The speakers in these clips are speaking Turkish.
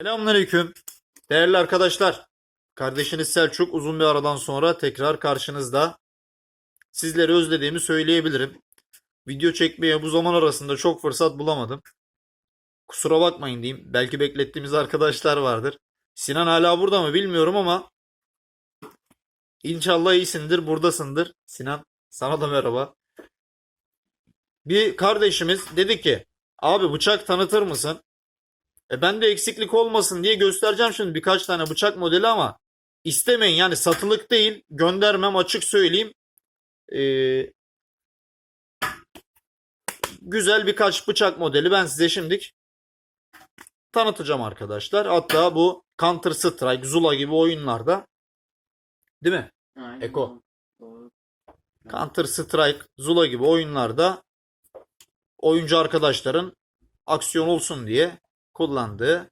Selamünaleyküm. Değerli arkadaşlar. Kardeşiniz Selçuk uzun bir aradan sonra tekrar karşınızda. Sizleri özlediğimi söyleyebilirim. Video çekmeye bu zaman arasında çok fırsat bulamadım. Kusura bakmayın diyeyim. Belki beklettiğimiz arkadaşlar vardır. Sinan hala burada mı bilmiyorum ama İnşallah iyisindir, buradasındır. Sinan, sana da merhaba. Bir kardeşimiz dedi ki, abi bıçak tanıtır mısın? E ben de eksiklik olmasın diye göstereceğim şimdi birkaç tane bıçak modeli ama istemeyin yani satılık değil göndermem açık söyleyeyim. Ee, güzel birkaç bıçak modeli ben size şimdilik tanıtacağım arkadaşlar. Hatta bu Counter Strike, Zula gibi oyunlarda değil mi? Aynen. Eko. Doğru. Counter Strike, Zula gibi oyunlarda oyuncu arkadaşların aksiyon olsun diye kullandığı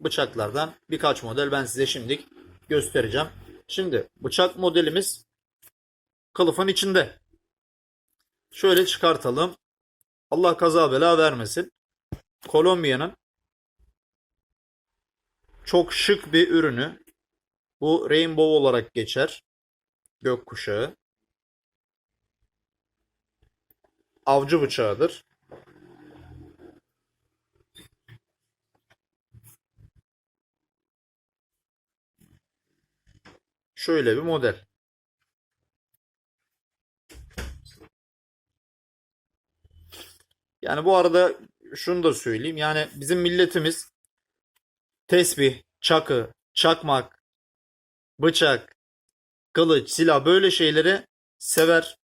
bıçaklardan birkaç model ben size şimdilik göstereceğim. Şimdi bıçak modelimiz kılıfın içinde. Şöyle çıkartalım. Allah kaza bela vermesin. Kolombiya'nın çok şık bir ürünü. Bu Rainbow olarak geçer. Gökkuşağı. Avcı bıçağıdır. Şöyle bir model. Yani bu arada şunu da söyleyeyim. Yani bizim milletimiz tesbih, çakı, çakmak, bıçak, kılıç, silah böyle şeyleri sever,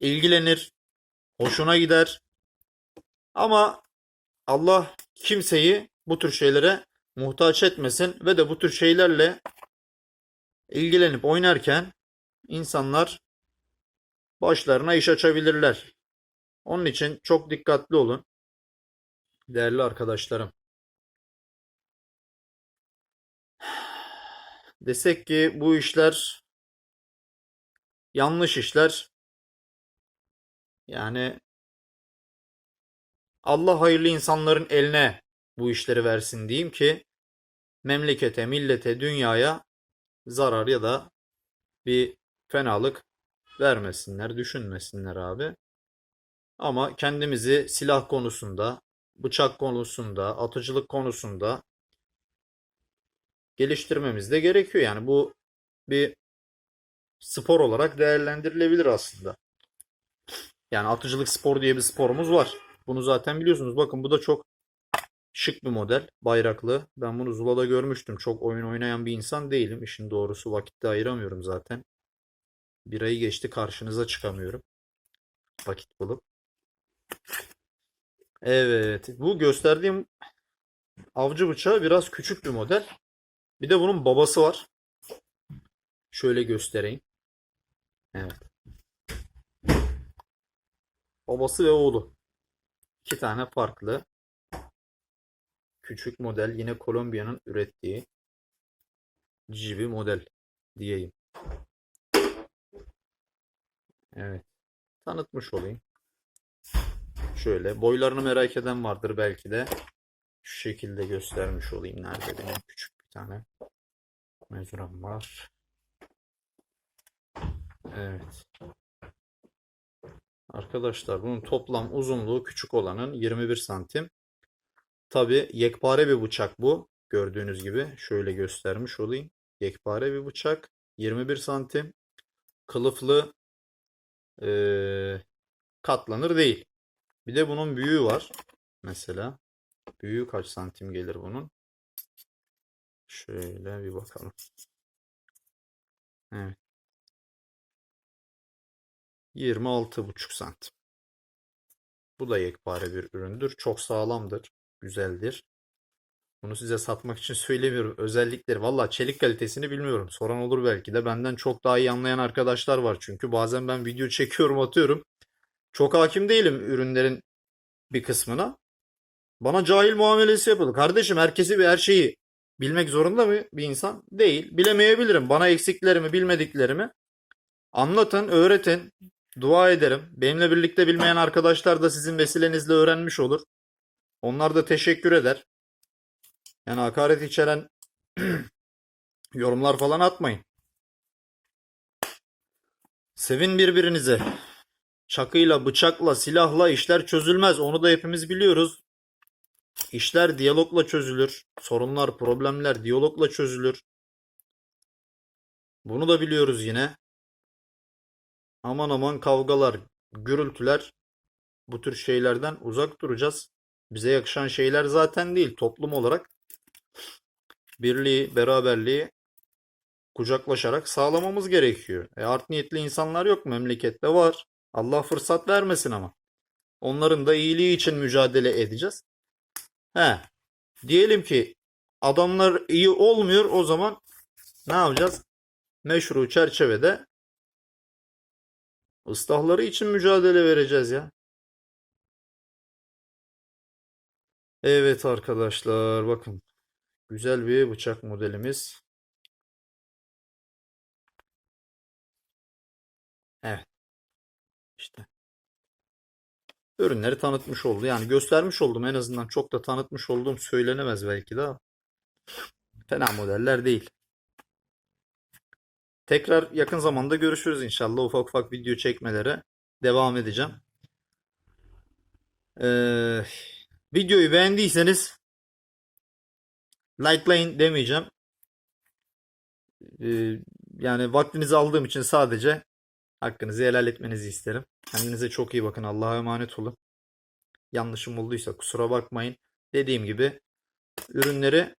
ilgilenir, hoşuna gider. Ama Allah kimseyi bu tür şeylere muhtaç etmesin ve de bu tür şeylerle ilgilenip oynarken insanlar başlarına iş açabilirler. Onun için çok dikkatli olun. Değerli arkadaşlarım. Desek ki bu işler yanlış işler. Yani Allah hayırlı insanların eline bu işleri versin diyeyim ki memlekete, millete, dünyaya zarar ya da bir fenalık vermesinler, düşünmesinler abi. Ama kendimizi silah konusunda, bıçak konusunda, atıcılık konusunda geliştirmemiz de gerekiyor. Yani bu bir spor olarak değerlendirilebilir aslında. Yani atıcılık spor diye bir sporumuz var. Bunu zaten biliyorsunuz. Bakın bu da çok şık bir model. Bayraklı. Ben bunu Zula'da görmüştüm. Çok oyun oynayan bir insan değilim. İşin doğrusu vakitte ayıramıyorum zaten. Bir ayı geçti karşınıza çıkamıyorum. Vakit bulup. Evet. Bu gösterdiğim avcı bıçağı biraz küçük bir model. Bir de bunun babası var. Şöyle göstereyim. Evet. Babası ve oğlu. İki tane farklı küçük model yine Kolombiya'nın ürettiği bir model diyeyim. Evet. Tanıtmış olayım. Şöyle boylarını merak eden vardır belki de. Şu şekilde göstermiş olayım. Nerede benim küçük bir tane mezuram var. Evet. Arkadaşlar bunun toplam uzunluğu küçük olanın 21 santim. Tabi yekpare bir bıçak bu. Gördüğünüz gibi şöyle göstermiş olayım. Yekpare bir bıçak. 21 santim. Kılıflı eee, katlanır değil. Bir de bunun büyüğü var. Mesela. Büyüğü kaç santim gelir bunun? Şöyle bir bakalım. Evet. 26,5 santim. Bu da yekpare bir üründür. Çok sağlamdır. Güzeldir. Bunu size satmak için söylemiyorum. Özellikleri valla çelik kalitesini bilmiyorum. Soran olur belki de. Benden çok daha iyi anlayan arkadaşlar var çünkü. Bazen ben video çekiyorum atıyorum. Çok hakim değilim ürünlerin bir kısmına. Bana cahil muamelesi yapıldı. Kardeşim herkesi ve her şeyi bilmek zorunda mı bir insan? Değil. Bilemeyebilirim. Bana eksiklerimi, bilmediklerimi anlatın, öğretin. Dua ederim. Benimle birlikte bilmeyen arkadaşlar da sizin vesilenizle öğrenmiş olur. Onlar da teşekkür eder. Yani hakaret içeren yorumlar falan atmayın. Sevin birbirinize. Çakıyla, bıçakla, silahla işler çözülmez. Onu da hepimiz biliyoruz. İşler diyalogla çözülür. Sorunlar, problemler diyalogla çözülür. Bunu da biliyoruz yine. Aman aman kavgalar, gürültüler bu tür şeylerden uzak duracağız. Bize yakışan şeyler zaten değil toplum olarak. Birliği, beraberliği kucaklaşarak sağlamamız gerekiyor. E art niyetli insanlar yok memlekette var. Allah fırsat vermesin ama. Onların da iyiliği için mücadele edeceğiz. He. Diyelim ki adamlar iyi olmuyor o zaman ne yapacağız? Meşru çerçevede ıslahları için mücadele vereceğiz ya. Evet arkadaşlar bakın. Güzel bir bıçak modelimiz. Evet. İşte. Ürünleri tanıtmış oldu. Yani göstermiş oldum en azından. Çok da tanıtmış olduğum söylenemez belki de. Fena modeller değil. Tekrar yakın zamanda görüşürüz inşallah. Ufak ufak video çekmelere devam edeceğim. Ee, videoyu beğendiyseniz likelayın demeyeceğim. Ee, yani vaktinizi aldığım için sadece hakkınızı helal etmenizi isterim. Kendinize çok iyi bakın. Allah'a emanet olun. Yanlışım olduysa kusura bakmayın. Dediğim gibi ürünleri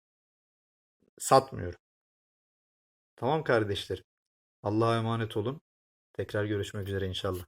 satmıyorum. Tamam kardeşlerim. Allah'a emanet olun. Tekrar görüşmek üzere inşallah.